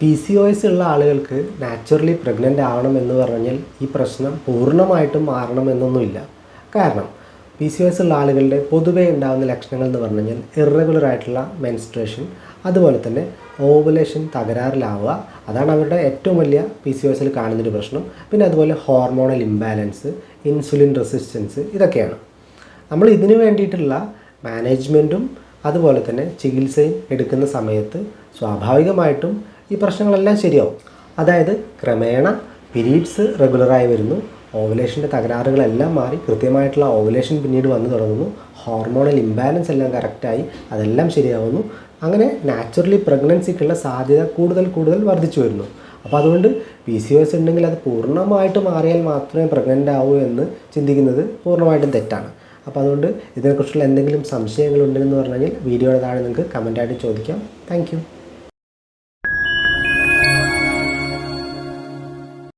P C O S ഉള്ള ആളുകൾക്ക് naturally pregnant ആവണം എന്ന് പറഞ്ഞാൽ ഈ പ്രശ്നം പൂർണമായിട്ടും മാറണമെന്നൊന്നുമില്ല. കാരണം പി സി ഒ എസ് ഉള്ള ആളുകളുടെ പൊതുവേ ഉണ്ടാകുന്ന ലക്ഷണങ്ങൾ എന്ന് പറഞ്ഞു കഴിഞ്ഞാൽ ഇറഗുലർ ആയിട്ടുള്ള മെൻസ്ട്രേഷൻ അതുപോലെ തന്നെ ഓവുലേഷൻ തകരാറിലാവുക. അതാണ് അവരുടെ ഏറ്റവും വലിയ പി സി ഒ എസിൽ കാണുന്നൊരു പ്രശ്നം. പിന്നെ അതുപോലെ ഹോർമോണൽ ഇംബാലൻസ് ഇൻസുലിൻ റെസിസ്റ്റൻസ് ഇതൊക്കെയാണ്. നമ്മൾ ഇതിനു വേണ്ടിയിട്ടുള്ള മാനേജ്മെന്റും അതുപോലെ തന്നെ ചികിത്സയും എടുക്കുന്ന സമയത്ത് സ്വാഭാവികമായിട്ടും ഈ പ്രശ്നങ്ങളെല്ലാം ശരിയാവും. അതായത് ക്രമേണ പീരീഡ്സ് റെഗുലറായി വരുന്നു. ഓവുലേഷന്റെ തകരാറുകളെല്ലാം മാറി. കൃത്യമായിട്ടുള്ള ഓവുലേഷൻ പിന്നീട് വന്നു തുടങ്ങുന്നു. ഹോർമോണൽ ഇംബാലൻസ് എല്ലാം കറക്റ്റായി അതെല്ലാം ശരിയാവുന്നു. അങ്ങനെ നാച്ചുറലി പ്രഗ്നൻസിക്കുള്ള സാധ്യത കൂടുതൽ കൂടുതൽ വർദ്ധിച്ചു വരുന്നു. അപ്പോൾ അതുകൊണ്ട് പി സി ഒ എസ് ഉണ്ടെങ്കിൽ അത് പൂർണമായിട്ട് മാറിയാൽ മാത്രമേ പ്രഗ്നന്റ് ആവൂ എന്ന് ചിന്തിക്കുന്നത് പൂർണമായിട്ടും തെറ്റാണ്. അപ്പോൾ അതുകൊണ്ട് ഇതിനെക്കുറിച്ചുള്ള എന്തെങ്കിലും സംശയങ്ങളുണ്ടെന്ന് പറഞ്ഞു കഴിഞ്ഞാൽ വീഡിയോയുടെ താഴെ നിങ്ങൾക്ക് കമന്റായിട്ട് ചോദിക്കാം. താങ്ക്